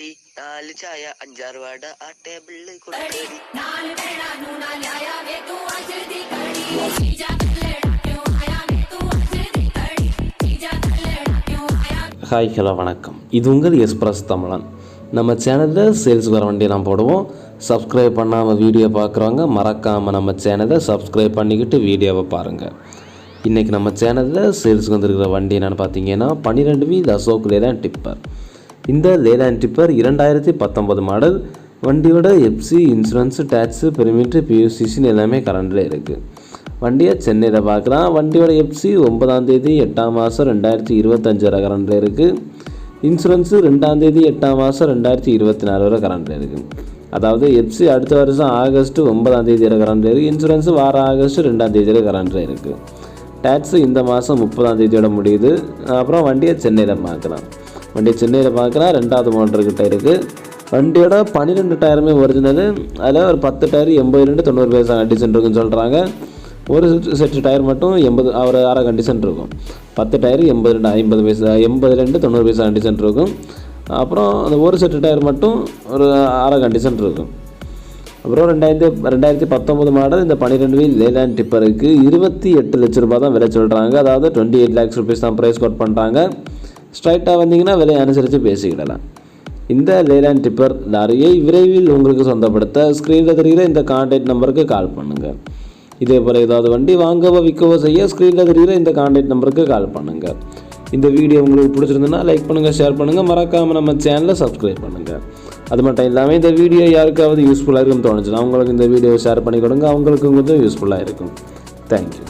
ചായ അഞ്ചാറ് ആ ടേബിളിൽ ஹாய் ஹலோ வணக்கம் இது உங்கள் எஸ்பிரஸ் தமிழன் நம்ம சேனலில் சேல்ஸ் வர வண்டியை நான் போடுவோம் சப்ஸ்கிரைப் பண்ணாமல் வீடியோ பார்க்குறவங்க மறக்காமல் நம்ம சேனலை சப்ஸ்கிரைப் பண்ணிக்கிட்டு வீடியோவை பாருங்கள் இன்றைக்கி நம்ம சேனலில் சேல்ஸுக்கு வந்துருக்கிற வண்டி என்னென்னு பார்த்தீங்கன்னா பன்னிரெண்டு வீல் அசோக் லேதான் டிப்பர் இந்த லேலாண்ட் டிப்பர் இரண்டாயிரத்தி பத்தொம்பது மாடல் வண்டியோட எஃப்சி இன்சூரன்ஸு டேக்ஸு பெருமிட்டு பியூசிஷன் எல்லாமே கரண்டில் இருக்குது வண்டியை சென்னையில் பார்க்குறான் வண்டியோட எஃப்சி ஒன்பதாம் தேதி எட்டாம் மாதம் ரெண்டாயிரத்தி இருபத்தஞ்சு வரை கரண்டில் இருக்குது இன்சூரன்ஸு ரெண்டாம் தேதி எட்டாம் மாதம் ரெண்டாயிரத்தி இருபத்தி நாலு வரை கரண்டில் இருக்குது அதாவது எஃப்சி அடுத்த வருஷம் ஆகஸ்ட்டு ஒன்பதாம் தேதி வரை கரண்டில் இருக்குது இன்சூரன்ஸு வார ஆகஸ்ட் ரெண்டாம் தேதி வரை கரண்டில் இருக்குது டேக்ஸு இந்த மாதம் முப்பதாம் தேதியோட முடியுது. அப்புறம் வண்டியை சென்னையில் பார்க்கலாம். வண்டி சென்னையில் பார்க்கலாம் ரெண்டாவது மாடல்கிட்ட இருக்குது வண்டியோட பன்னிரெண்டு டயருமே ஒரிஜினல் அதில் ஒரு பத்து டயர் எண்பது ரெண்டு தொண்ணூறு பைசா கண்டிஷன் இருக்குன்னு சொல்கிறாங்க ஒரு செட்டு டயர் மட்டும் எண்பது ஒரு அரை கண்டிஷன் இருக்கும். பத்து டயர் எண்பது ரெண்டு ஐம்பது பைசா எண்பது ரெண்டு தொண்ணூறு பைசா கண்டிஷன் இருக்கும். அப்புறம் அந்த ஒரு செட்டு டயர் மட்டும் ஒரு அரை கண்டிஷன் இருக்கும். அப்புறம் ரெண்டாயிரத்தி ரெண்டாயிரத்தி பத்தொம்பது மாடல் இந்த பன்னிரெண்டு வீல் லேலேண்ட் டிப்பருக்கு இருபத்தி எட்டு லட்ச ரூபாய் தான் விலை சொல்கிறாங்க அதாவது டுவெண்ட்டி எயிட் லேக்ஸ் ருபீஸ் தான் ப்ரைஸ் கோட் பண்ணுறாங்க ஸ்ட்ரைட்டாக வந்தீங்கன்னா விலை அனுசரித்து பேசிக்கிடலாம். இந்த லேலேண்ட் டிப்பர் லாரியை விரைவில் உங்களுக்கு சொந்தப்படுத்த ஸ்க்ரீனில் தெரிகிற இந்த கான்டாக்ட் நம்பருக்கு கால் பண்ணுங்கள் இதே போல் ஏதாவது வண்டி வாங்கவோ விற்கவோ செய்ய ஸ்க்ரீனில் தெரிகிற இந்த கான்டாக்ட் நம்பருக்கு கால் பண்ணுங்கள் இந்த வீடியோ உங்களுக்கு பிடிச்சிருந்ததுன்னா லைக் பண்ணுங்கள் ஷேர் பண்ணுங்கள் மறக்காமல் நம்ம சேனலை சப்ஸ்கிரைப் பண்ணுங்கள் அது மட்டும் இல்லாமல் இந்த வீடியோ யாருக்காவது யூஸ்ஃபுல்லாக இருக்குன்னு தோணுச்சுன்னா அவங்களுக்கு இந்த வீடியோ ஷேர் பண்ணி கொடுங்க. அவங்களுக்கு கொஞ்சம் யூஸ்ஃபுல்லாக இருக்கும். தேங்க்யூ